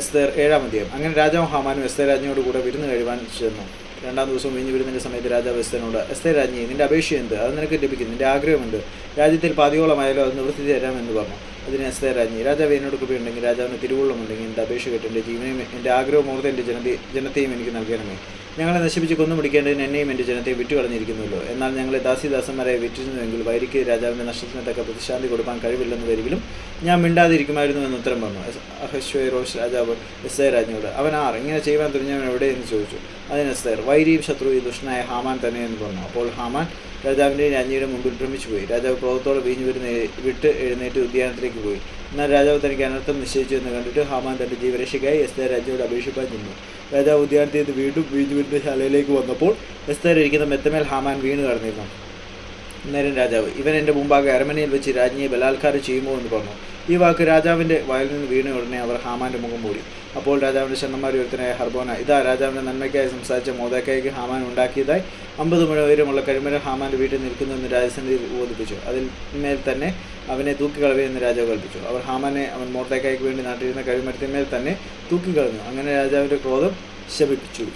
എസ്തേർ ഏഴാം അധ്യായം. അങ്ങനെ രാജാവും ഹാമാനും എസ്തേർ രാജ്ഞിയോട് കൂടെ വിരുന്ന് കഴിവാൻ ചെന്നു. രണ്ടാം ദിവസം വീഞ്ഞു വരുന്നതിന്റെ സമയത്ത് രാജാവ് എസ്തേനോട് എസ്തേർ രാജ്ഞി നിന്റെ അപേക്ഷ എന്ത്? അത് നിനക്ക് ലഭിക്കും നിന്റെ ആഗ്രഹമുണ്ട് രാജ്യത്തിൽ പാതിയോളമായാലും അത് നിവൃത്തി തരാമെന്ന് പറഞ്ഞു. അതിന് എസ്തേർ രാജ്ഞി രാജാവ് എന്നോട് കൃപയുണ്ടെങ്കിൽ രാജാവിന് തിരുവുള്ളമുണ്ടെങ്കിൽ എന്റെ അപേക്ഷ കേട്ട് എന്റെ ജീവനെയും എന്റെ ആഗ്രഹം ഓർത്ത് എന്റെ ജനത ജനത്തെയും എനിക്ക് നൽകണമേ. ഞങ്ങളെ നശിപ്പിച്ച് കൊന്നുപിടിക്കേണ്ടതിന് എന്നെയും എന്റെ ജനത്തെയും വിറ്റുകളഞ്ഞിരിക്കുന്നുവല്ലോ എന്നാൽ ഞങ്ങളെ ദാസിദാസന്മാരെ വിറ്റിരുന്നുവെങ്കിൽ വൈരിക്ക് രാജാവിന്റെ നഷ്ടത്തിന് തക്ക പ്രതിശാന്തി കൊടുക്കാൻ കഴിവില്ലെന്ന് വരികിലും ഞാൻ മിണ്ടാതിരിക്കുമായിരുന്നു എന്ന് ഉത്തരം പറഞ്ഞു. അഹശ്വേരോഷ് രാജാവ് എസ്തേർ രാജ്ഞിയോട് അവൻ ആർ? ഇങ്ങനെ ചെയ്യുവാൻ തുടങ്ങിയവൻ എവിടെ? എന്ന് ചോദിച്ചു. അതിന് എസ്തേർ വൈരിയും ശത്രുവും ദുഷ്ടനായ ഹാമാൻ തന്നെ എന്ന് പറഞ്ഞു. അപ്പോൾ ഹാമാൻ രാജാവിന്റെയും രാജ്ഞിയുടെ മുമ്പിൽ ഭ്രമിച്ചു പോയി രാജാവ് ക്രോധത്തോടെ വീഞ്ഞു വരുന്ന വിട്ട് എഴുന്നേറ്റ് ഉദ്യാനത്തിലേക്ക് പോയി എന്നാൽ രാജാവ് തനിക്ക് അനർത്ഥം നിശ്ചയിച്ചു എന്ന് കണ്ടിട്ട് ഹാമാൻ തന്റെ ജീവരക്ഷയ്ക്കായി എസ്തേർ രാജ്യോട് അപേക്ഷിപ്പാൻ നിന്നു രാജാവ് ഉദ്യാനത്തിൽ നിന്ന് വീണ്ടും വീഞ്ഞു വരുന്ന ശാലയിലേക്ക് വന്നപ്പോൾ എസ്തേർ ഇരിക്കുന്ന മെത്തമേൽ ഹാമാൻ വീണ് കടന്നിരുന്നു. നേരം രാജാവ് ഇവൻ എന്റെ മുമ്പാകെ അരമനയിൽ വെച്ച് രാജ്ഞിയെ ബലാത്കാരം ചെയ്യുമോ എന്ന് പറഞ്ഞു. ഈ വാക്ക് രാജാവിന്റെ വായിൽ നിന്ന് വീണ ഉടനെ അവർ ഹാമാന്റെ മുഖം മൂടി. അപ്പോൾ രാജാവിന്റെ ഷണ്ണന്മാർ ഒരുത്തനായ ഹർബോന ഇതാ രാജാവിന്റെ നന്മയ്ക്കായി സംസാരിച്ച മോദക്കായ്ക്ക് ഹാമാൻ ഉണ്ടാക്കിയതായി അമ്പത് മുഴ ഉയരമുള്ള കരിമരം ഹാമാന്റെ വീട്ടിൽ നിൽക്കുന്നുവെന്ന് രാജസന്നിധിയിൽ ബോധിപ്പിച്ചു. അതിൽ മേൽ തന്നെ അവനെ തൂക്കിക്കളവെന്ന് രാജാവ് കൽപ്പിച്ചു. അവർ ഹാമാനെ അവൻ മോർത്തേക്കായ്ക്ക് വേണ്ടി നാട്ടിരുന്ന കഴിമരത്തിന്മേൽ തന്നെ തൂക്കിക്കളഞ്ഞു. അങ്ങനെ രാജാവിന്റെ ക്രോധം ശമിപ്പിച്ചു